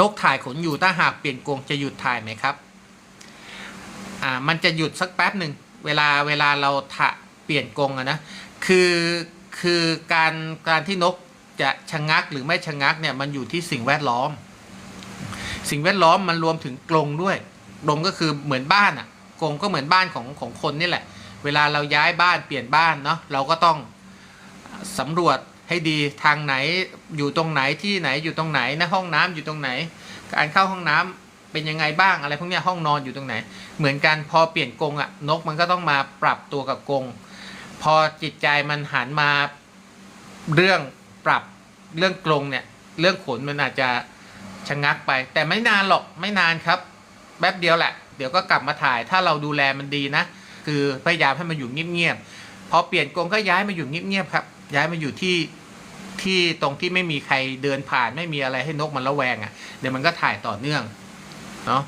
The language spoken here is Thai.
นกถ่ายขนอยู่ถ้าหากเปลี่ยนกรงจะหยุดถ่ายไหมครับ อ่า มันจะหยุดสักแป๊บหนึ่ง เวลาเวลาเราถะเปลี่ยนกรงอะนะ คือคือการการที่นกจะชะงักหรือไม่ชะงักเนี่ยมันอยู่ที่สิ่งแวดล้อม สิ่งแวดล้อมมันรวมถึงกรงด้วย กรงก็คือเหมือนบ้านอะกรงก็เหมือนบ้านของของคนนี่แหละ เวลาเราย้ายบ้านเปลี่ยนบ้านเนาะเราก็ต้องสำรวจ ให้ดีทางไหนอยู่ตรงไหนที่ไหนอยู่ตรงไหนนะห้องน้ำอยู่ตรงไหน การเข้าห้องน้ำเป็นยังไงบ้างอะไรพวกนี้ห้องนอนอยู่ตรงไหน เหมือนกันพอเปลี่ยนกรงอะนกมันก็ต้องมาปรับตัวกับกรงพอจิตใจมันหันมาเรื่องปรับเรื่องกรงเนี่ยเรื่องขนมันอาจจะชะงักไป แต่ไม่นานหรอกไม่นานครับแป๊บเดียวแหละ เดี๋ยวก็กลับมาถ่ายถ้าเราดูแลมันดีนะ คือพยายามให้มันอยู่เงียบๆพอเปลี่ยนกรงก็ย้ายมาอยู่เงียบๆครับ ย้ายมาอยู่ที่ ที่ตรงที่ไม่มีใครเดินผ่านไม่มีอะไรให้นกมันระแวงอะ่ะเดี๋ยวมันก็ถ่ายต่อเนื่องเนาะ